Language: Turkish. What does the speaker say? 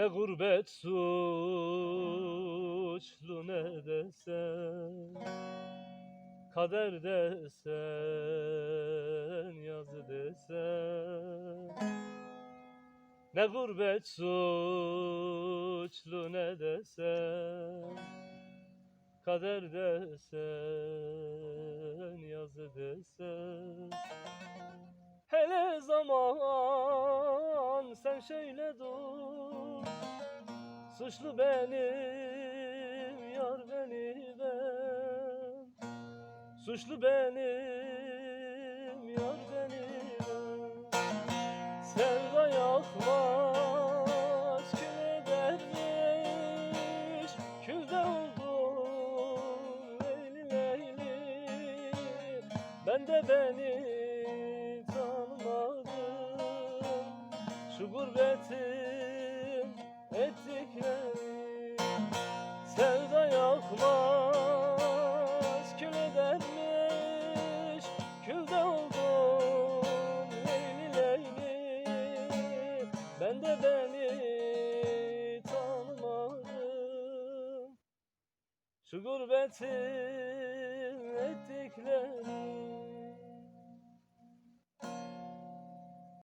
Ne gurbet suçlu ne desen Kader desen yazı desen. Ne gurbet suçlu ne desen Kader desen yazı desen. Hele zaman sen şöyle dur Suçlu benim yar beni ben. Suçlu benim yar beni ben. Sevda yakmaz kül edermiş Külde oldum leyli leyli Ben de beni tanımadım. Şu gurbetin ettikleri Sevda yakmaz. Kül edermiş Külde oldum leyli leyli. Ben de beni tanımadım. Şu gurbetin ettikleri